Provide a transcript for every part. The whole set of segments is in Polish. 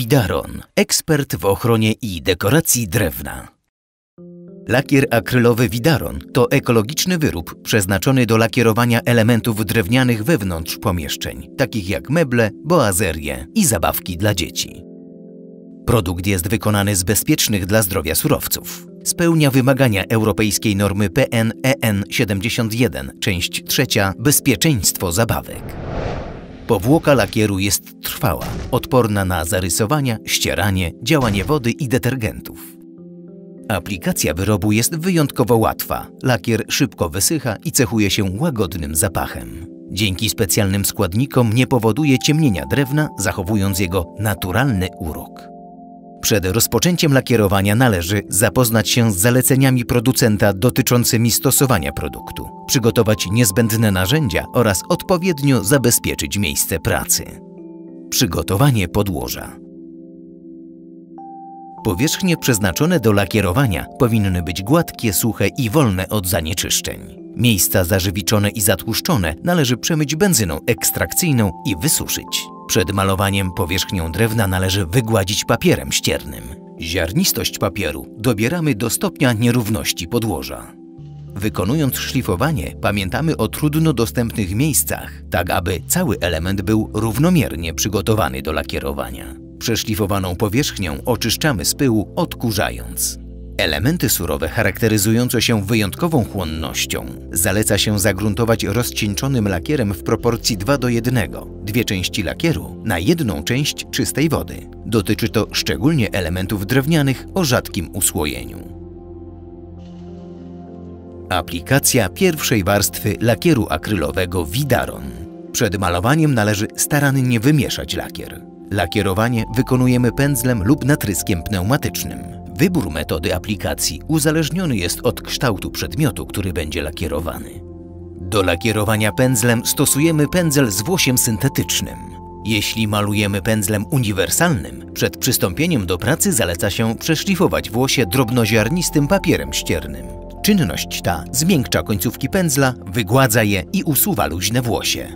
Widaron, ekspert w ochronie i dekoracji drewna. Lakier akrylowy Widaron to ekologiczny wyrób przeznaczony do lakierowania elementów drewnianych wewnątrz pomieszczeń, takich jak meble, boazerie i zabawki dla dzieci. Produkt jest wykonany z bezpiecznych dla zdrowia surowców. Spełnia wymagania europejskiej normy PN-EN 71, część trzecia Bezpieczeństwo zabawek. Powłoka lakieru jest odporna na zarysowania, ścieranie, działanie wody i detergentów. Aplikacja wyrobu jest wyjątkowo łatwa. Lakier szybko wysycha i cechuje się łagodnym zapachem. Dzięki specjalnym składnikom nie powoduje ciemnienia drewna, zachowując jego naturalny urok. Przed rozpoczęciem lakierowania należy zapoznać się z zaleceniami producenta dotyczącymi stosowania produktu, przygotować niezbędne narzędzia oraz odpowiednio zabezpieczyć miejsce pracy. Przygotowanie podłoża. Powierzchnie przeznaczone do lakierowania powinny być gładkie, suche i wolne od zanieczyszczeń. Miejsca zażywiczone i zatłuszczone należy przemyć benzyną ekstrakcyjną i wysuszyć. Przed malowaniem powierzchnią drewna należy wygładzić papierem ściernym. Ziarnistość papieru dobieramy do stopnia nierówności podłoża. Wykonując szlifowanie, pamiętamy o trudno dostępnych miejscach, tak aby cały element był równomiernie przygotowany do lakierowania. Przeszlifowaną powierzchnię oczyszczamy z pyłu, odkurzając. Elementy surowe charakteryzujące się wyjątkową chłonnością zaleca się zagruntować rozcieńczonym lakierem w proporcji 2 do 1, dwie części lakieru na jedną część czystej wody. Dotyczy to szczególnie elementów drewnianych o rzadkim usłojeniu. Aplikacja pierwszej warstwy lakieru akrylowego Widaron. Przed malowaniem należy starannie wymieszać lakier. Lakierowanie wykonujemy pędzlem lub natryskiem pneumatycznym. Wybór metody aplikacji uzależniony jest od kształtu przedmiotu, który będzie lakierowany. Do lakierowania pędzlem stosujemy pędzel z włosiem syntetycznym. Jeśli malujemy pędzlem uniwersalnym, przed przystąpieniem do pracy zaleca się przeszlifować włosie drobnoziarnistym papierem ściernym. Czynność ta zmiękcza końcówki pędzla, wygładza je i usuwa luźne włosie.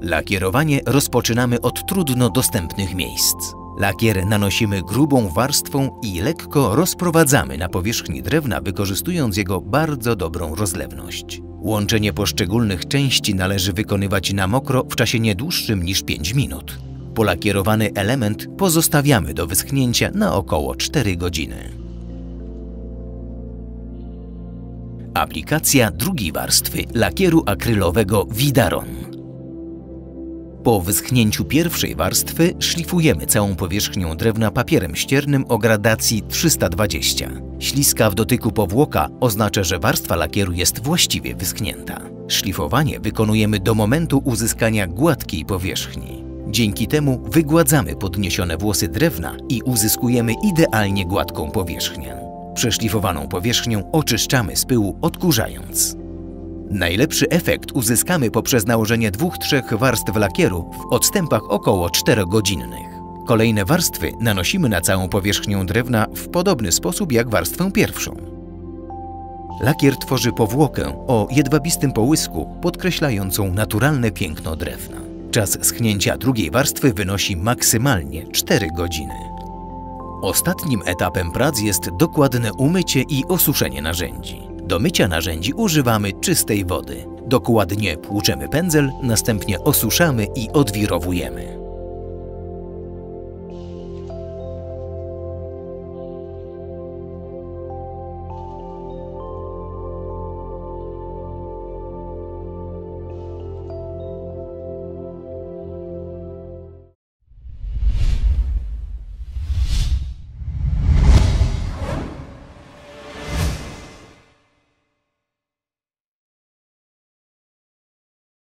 Lakierowanie rozpoczynamy od trudno dostępnych miejsc. Lakier nanosimy grubą warstwą i lekko rozprowadzamy na powierzchni drewna, wykorzystując jego bardzo dobrą rozlewność. Łączenie poszczególnych części należy wykonywać na mokro w czasie nie dłuższym niż 5 minut. Polakierowany element pozostawiamy do wyschnięcia na około 4 godziny. Aplikacja drugiej warstwy lakieru akrylowego Widaron. Po wyschnięciu pierwszej warstwy szlifujemy całą powierzchnię drewna papierem ściernym o gradacji 320. Śliska w dotyku powłoka oznacza, że warstwa lakieru jest właściwie wyschnięta. Szlifowanie wykonujemy do momentu uzyskania gładkiej powierzchni. Dzięki temu wygładzamy podniesione włosy drewna i uzyskujemy idealnie gładką powierzchnię. Przeszlifowaną powierzchnię oczyszczamy z pyłu odkurzając. Najlepszy efekt uzyskamy poprzez nałożenie dwóch-trzech warstw lakieru w odstępach około 4-godzinnych. Kolejne warstwy nanosimy na całą powierzchnię drewna w podobny sposób jak warstwę pierwszą. Lakier tworzy powłokę o jedwabistym połysku podkreślającą naturalne piękno drewna. Czas schnięcia drugiej warstwy wynosi maksymalnie 4 godziny. Ostatnim etapem prac jest dokładne umycie i osuszenie narzędzi. Do mycia narzędzi używamy czystej wody. Dokładnie płuczemy pędzel, następnie osuszamy i odwirowujemy.